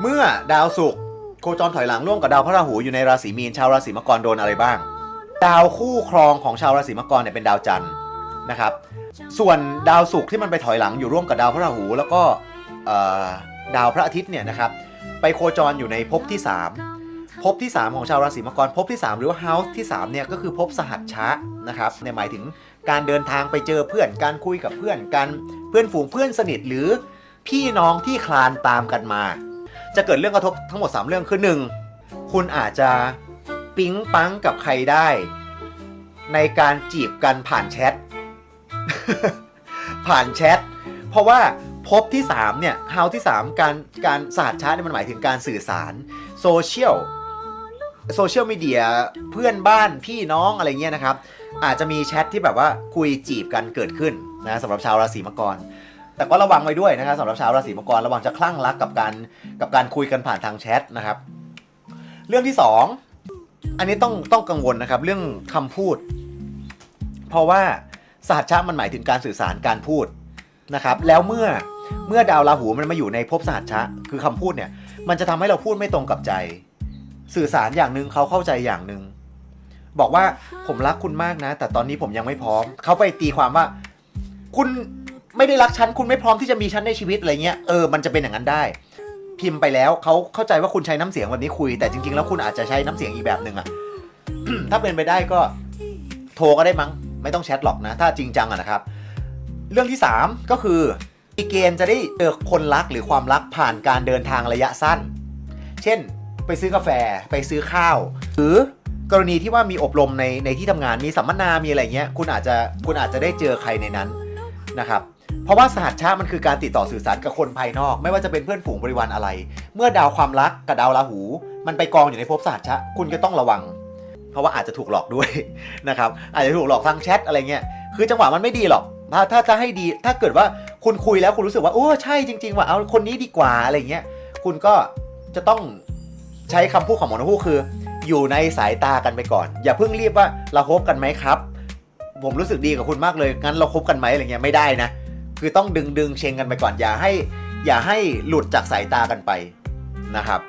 เมื่อดาวศุกร์โคจรถอยหลังร่วมกับดาวพระราหูอยู่ในราศีมีนชาวราศีมังกรโดนอะไรบ้าง ดาวคู่ครองของชาวราศีมังกรเนี่ยเป็นดาวจันทร์นะครับ ส่วนดาวศุกร์ที่มันไปถอยหลังอยู่ร่วมกับดาวพระราหู แล้วก็ดาวพระอาทิตย์เนี่ยนะครับไปโคจรอยู่ในภพที่ 3ภพที่ 3 ของชาวราศีมังกรภพที่ 3 หรือว่า house ที่3เนี่ยก็คือภพสหัชชะนะครับเนี่ยหมายถึงการเดินทางไปเจอเพื่อนการคุยกับเพื่อนกันเพื่อนฝูงเพื่อนสนิทหรือพี่น้องที่คลานตามกันมา จะเกิดเรื่องกระทบทั้งหมด 3 เรื่องคือ 1. คุณอาจจะปิ๊งปังกับใครได้ ในการจีบกันผ่านแชท ผ่านแชท เพราะว่าภพที่ 3 เนี่ยเฮาที่ 3 การการสหัสชาร์เนี่ยมันหมายถึงการสื่อสารโซเชียลโซเชียลมีเดียเพื่อนบ้านพี่น้องอะไรเงี้ยนะครับ อาจจะมีแชทที่แบบว่าคุยจีบกันเกิดขึ้นนะสำหรับชาวราศีมังกร แต่ก็ระวังไว้ด้วยนะครับสำหรับชาวราศีมังกรระวังจะคลั่งรักกับการกับการคุยกันผ่านทางแชทนะครับ เรื่องที่ 2 อันนี้ต้องต้องกังวลนะครับ เรื่องคำพูด เพราะว่าสหัชชามันหมายถึงการสื่อสารการพูดนะครับ แล้วเมื่อเมื่อดาวราหูมันมาอยู่ในภพสหัชชะคือคำพูดเนี่ย มันจะทำให้เราพูดไม่ตรงกับใจ สื่อสารอย่างหนึ่งเขาเข้าใจอย่างหนึ่งบอกว่าผมรักคุณมากนะ แต่ตอนนี้ผมยังไม่พร้อม เขาไปตีความว่า คุณ ไม่ได้รักฉันคุณไม่พร้อมที่จะมีฉันในชีวิตอะไรเงี้ยเออมันจะเป็นอย่างนั้นได้ พิมพ์ไปแล้วเขาเข้าใจว่าคุณใช้น้ำเสียงแบบนี้คุย แต่จริงๆแล้วคุณอาจจะใช้น้ำเสียงอีกแบบหนึ่งอะ ถ้าเป็นไปได้ก็โทรก็ได้มั้ง ไม่ต้องแชทหรอกนะ ถ้าจริงจังอะนะครับ เรื่องที่ 3 ก็คืออีเกณฑ์จะได้เจอคนรักหรือความรักผ่านการเดินทางระยะสั้น เช่น ไปซื้อกาแฟไปซื้อข้าว หรือกรณีที่ว่ามีอบรมในในที่ทำงานมีสัมมนา มีอะไรเงี้ย คุณอาจจะคุณอาจจะได้เจอใครในนั้นนะครับ เพราะว่าสหัสชามันคือการติดต่อสื่อสารกับคนภายนอก ไม่ว่าจะเป็นเพื่อนฝูงบริวารอะไร เมื่อดาวความรักกับดาวราหู มันไปกองอยู่ในภพสหัสชาคุณก็ต้องระวัง เพราะว่าอาจจะถูกหลอกด้วยนะครับอาจจะถูกหลอกทางแชทอะไรเงี้ยคือจังหวะมันไม่ดีหรอกถ้าถ้าจะให้ดีถ้าเกิดว่าคุณคุยแล้วคุณรู้สึกว่าโอ้ใช่จริง ๆ ว่าเอาคนนี้ดีกว่าอะไรเงี้ยคุณก็จะต้องใช้คำพูดของหมอนูคือ อยู่ในสายตากันไปก่อน อย่าเพิ่งรีบว่าเราคบกันไหมครับ ผมรู้สึกดีกับคุณมากเลยงั้นเราคบกันไหมอะไรเงี้ยไม่ได้นะ คือต้องดึงดึงเชงกันไปก่อนอย่าให้ อย่าให้หลุดจากสายตากันไปนะครับ